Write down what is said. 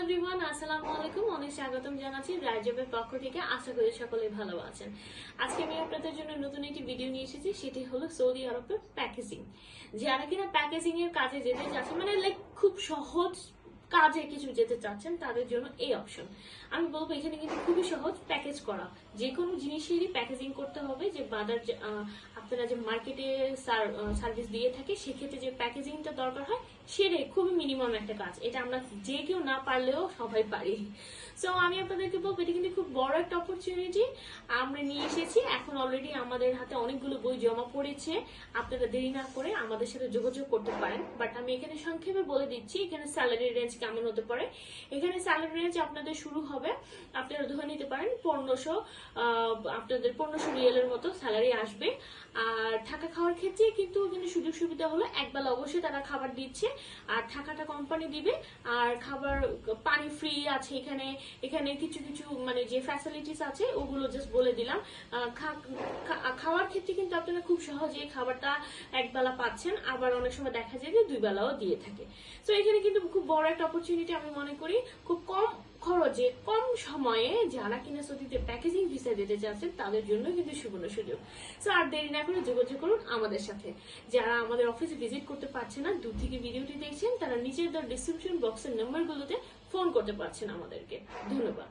Everyone আসসালামু আলাইকুম। অনেক স্বাগতম জানাচ্ছি রাজবের পক্ষ থেকে। আশা করি সকলে ভালো আছেন। আজকে আমি আপনাদের জন্য নতুন একটি ভিডিও নিয়ে এসেছি। সেটি হলো সৌদি আরবের প্যাকেজিং যারা কিনা প্যাকেজিং এর কাজে যেতে চাচ্ছে মানে লাইক খুব সহজ কাজে কিছু যেতে চাচ্ছেন, তাদের জন্য এই অপশন আমি বলব এখানে কিন্তু খুবই সহজ প্যাকেজ করা। যে কোনো জিনিসেরই প্যাকেজিং করতে হবে, যে বাজার আপনারা যে মার্কেটে সার্ভিস দিয়ে থাকে, সেক্ষেত্রে যে প্যাকেজিংটা দরকার হয় সেটাই খুবই মিনিমাম একটা কাজ। এটা আমরা যে কেউ না পারলেও সবাই পারি। সো আমি আপনাদেরকে বলব, এটা কিন্তু খুব বড় একটা অপরচুনিটি আমরা নিয়ে এসেছি, এখন অলরেডি আমাদের হাতে অনেকগুলো বই জমা পড়েছে। আপনারা দেরি না করে আমাদের সাথে যোগাযোগ করতে পারেন। বাট আমি এখানে সংক্ষেপে বলে দিচ্ছি, এখানে স্যালারি রেঞ্জ কেমন হতে পারে। এখানে স্যালারি রেঞ্জ আপনাদের শুরু হবে আপনারা ধরে নিতে পারেন পনেরোশো আপনাদের পনেরোশো রিয়েলের মতো স্যালারি আসবে। আর থাকা খাওয়ার ক্ষেত্রে কিন্তু এখানে সুযোগ সুবিধা হলো একবেলা অবশ্যই তারা খাবার দিচ্ছে আর থাকাটা কোম্পানি দিবে। আর খাবার পানি ফ্রি আছে এখানে এখানে কিছু কিছু মানে যে ফ্যাসিলিটিস আছে ওগুলো জাস্ট বলে দিলাম। আহ, খা- খা- খাওয়ার ক্ষেত্রে কিন্তু আপনারা খুব সহজেই খাবারটা একবেলা পাচ্ছেন। আবার অনেক সময় দেখা যায় যে দুই বেলাও দিয়ে থাকে। তো এখানে কিন্তু খুব বড় একটা অপরচুনিটি আমি মনে করি, খুব কম খরচে, কম সময়ে যারা কিনা সতীতে প্যাকেজিং ভিসা দিতে চাচ্ছেন, তাদের জন্য কিন্তু সুবর্ণ সুযোগ। সো আর দেরি না করে যোগাযোগ করুন আমাদের সাথে। যারা আমাদের অফিসে ভিজিট করতে পারছে না, দূর থেকে ভিডিওটি দেখছেন, তারা নিচের ডিসক্রিপশন বক্সের নাম্বারগুলোতে ফোন করতে পারছেন আমাদেরকে। ধন্যবাদ।